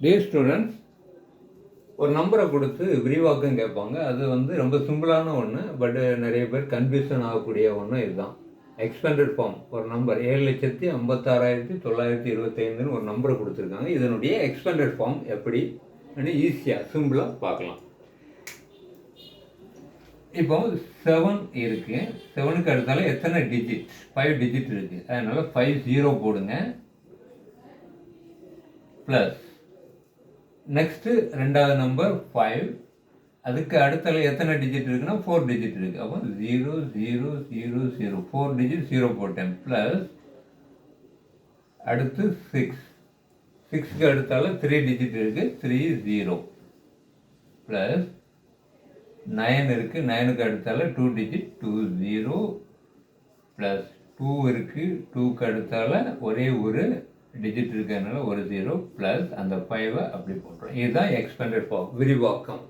டே students ஒரு நம்பரை கொடுத்து விரிவாக்கம் கேட்பாங்க. அது வந்து ரொம்ப சிம்பிளான ஒன்று பட் நிறைய பேர் கன்ஃபியூஷன் ஆகக்கூடிய ஒன்று இதுதான். எக்ஸ்பெண்டட் ஃபார்ம் ஒரு நம்பர் ஏழு லட்சத்தி ஐம்பத்தாறாயிரத்தி தொள்ளாயிரத்தி இருபத்தைந்துன்னு ஒரு நம்பரை கொடுத்துருக்காங்க. இதனுடைய எக்ஸ்பெண்டட் ஃபார்ம் எப்படி? ஈஸியாக சிம்பிளாக பார்க்கலாம். இப்போ செவன் இருக்குது செவனுக்கு அடுத்தால எத்தனை டிஜிட் ஃபைவ் டிஜிட் இருக்குது அதனால் ஃபைவ் ஜீரோ போடுங்க. ப்ளஸ் நெக்ஸ்ட்டு ரெண்டாவது நம்பர் ஃபைவ் அதுக்கு அடுத்தால எத்தனை டிஜிட் இருக்குன்னா ஃபோர் டிஜிட் இருக்குது அப்போ zero zero zero zero four digit zero போட்டேன். ப்ளஸ் அடுத்து சிக்ஸ் சிக்ஸ்க்கு அடுத்தால த்ரீ டிஜிட் இருக்குது த்ரீ ஜீரோ ப்ளஸ் நயன் இருக்குது நைனுக்கு அடுத்தால two digit two zero plus two இருக்குது டூக்கு அடுத்தால ஒரே ஒரு டிஜிட் இருக்கிறதுனால ஒரு ஜீரோ ப்ளஸ் அந்த ஃபைவை அப்படி போட்டுரும். இதுதான் எக்ஸ்பெண்டட் ஃபார்ம் விரிவாக்கம்.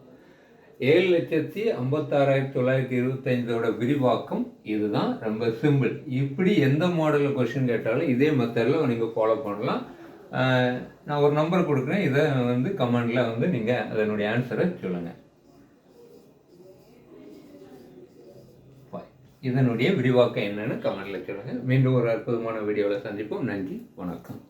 ஏழு லட்சத்தி ஐம்பத்தாறாயிரத்தி தொள்ளாயிரத்தி இருபத்தைந்தோட விரிவாக்கம் இதுதான் ரொம்ப சிம்பிள் இப்படி எந்த மாடலில் கொஷின் கேட்டாலும் இதே மெத்தடில் நீங்கள் ஃபாலோ பண்ணலாம். நான் ஒரு நம்பர் கொடுக்குறேன். இதை வந்து கமெண்டில் வந்து நீங்கள் அதனுடைய ஆன்சரை சொல்லுங்கள் இதனுடைய விரிவாக்கம் என்னன்னு கமெண்ட்ல சொல்லுங்க. மீண்டும் ஒரு அற்புதமான வீடியோவில் சந்திப்போம். நன்றி. வணக்கம்.